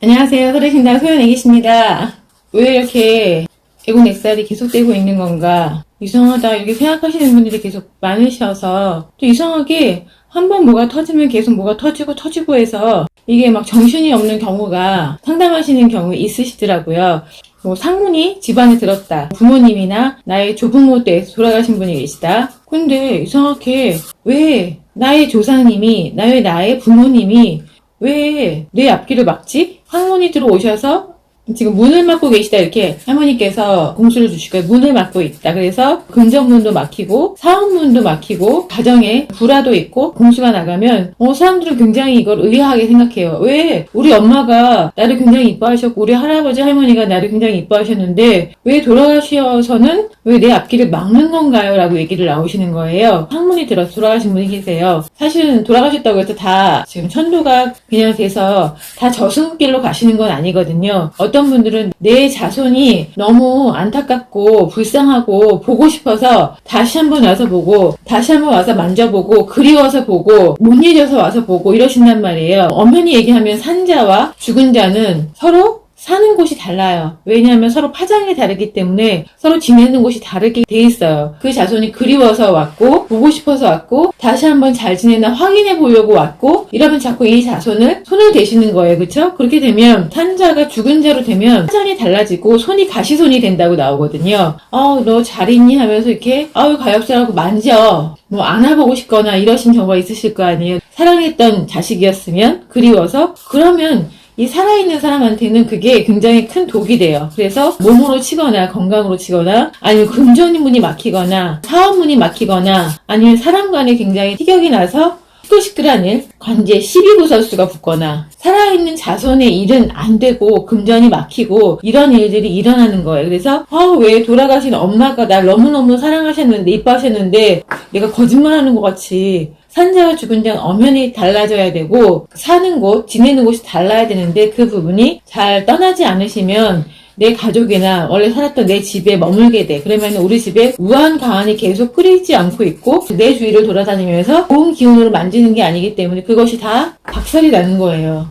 안녕하세요. 서울신당 소연애기십니다. 왜 이렇게 애국 넥살이 계속되고 있는 건가? 이상하다. 이렇게 생각하시는 분들이 계속 많으셔서 또 이상하게 한 번 뭐가 터지면 계속 뭐가 터지고 터지고 해서 이게 막 정신이 없는 경우가 상담하시는 경우 있으시더라고요. 뭐 상문이 집안에 들었다. 부모님이나 나의 조부모 때 돌아가신 분이 계시다. 근데 이상하게 왜 나의 조상님이, 나의 나의 부모님이 왜 내 앞길을 막지? 항문이 들어오셔서 지금 문을 막고 계시다 이렇게 할머니께서 공수를 주시고 문을 막고 있다. 그래서 금전문도 막히고 사업문도 막히고 가정에 불화도 있고 공수가 나가면 어 사람들은 굉장히 이걸 의아하게 생각해요. 왜 우리 엄마가 나를 굉장히 이뻐하셨고 우리 할아버지 할머니가 나를 굉장히 이뻐하셨는데 왜 돌아가셔서는 왜 내 앞길을 막는 건가요? 라고 얘기를 나오시는 거예요. 항문이 들어서 돌아가신 분이 계세요. 사실은 돌아가셨다고 해서 다 지금 천도가 그냥 돼서 다 저승길로 가시는 건 아니거든요. 어떤 분들은 내 자손이 너무 안타깝고 불쌍하고 보고 싶어서 다시 한번 와서 보고 다시 한번 와서 만져보고 그리워서 보고 못 잊어서 와서 보고 이러신단 말이에요. 엄연히 얘기하면 산자와 죽은 자는 서로 사는 곳이 달라요. 왜냐하면 서로 파장이 다르기 때문에 서로 지내는 곳이 다르게 돼 있어요. 그 자손이 그리워서 왔고, 보고 싶어서 왔고, 다시 한번 잘 지내나 확인해 보려고 왔고, 이러면 자꾸 이 자손을 손을 대시는 거예요. 그쵸? 그렇게 되면 산자가 죽은 자로 되면 파장이 달라지고 손이 가시손이 된다고 나오거든요. 어, 너 잘 있니? 하면서 이렇게, 아유, 가엾어라고 만져. 뭐 안아보고 싶거나 이러신 경우가 있으실 거 아니에요. 사랑했던 자식이었으면 그리워서 그러면 이 살아있는 사람한테는 그게 굉장히 큰 독이 돼요. 그래서 몸으로 치거나 건강으로 치거나 아니면 금전문이 막히거나 사업문이 막히거나 아니면 사람 간에 굉장히 티격이 나서 시끌시끌한 일, 관제 시비구설수가 붙거나 살아있는 자손의 일은 안 되고 금전이 막히고 이런 일들이 일어나는 거예요. 그래서 아, 왜 돌아가신 엄마가 날 너무너무 사랑하셨는데 이뻐하셨는데 내가 거짓말하는 것 같이 산자와 죽은 자는 엄연히 달라져야 되고 사는 곳, 지내는 곳이 달라야 되는데 그 부분이 잘 떠나지 않으시면 내 가족이나 원래 살았던 내 집에 머물게 돼. 그러면 우리 집에 우한 가안이 계속 끓이지 않고 있고 내 주위를 돌아다니면서 좋은 기운으로 만지는 게 아니기 때문에 그것이 다 박살이 나는 거예요.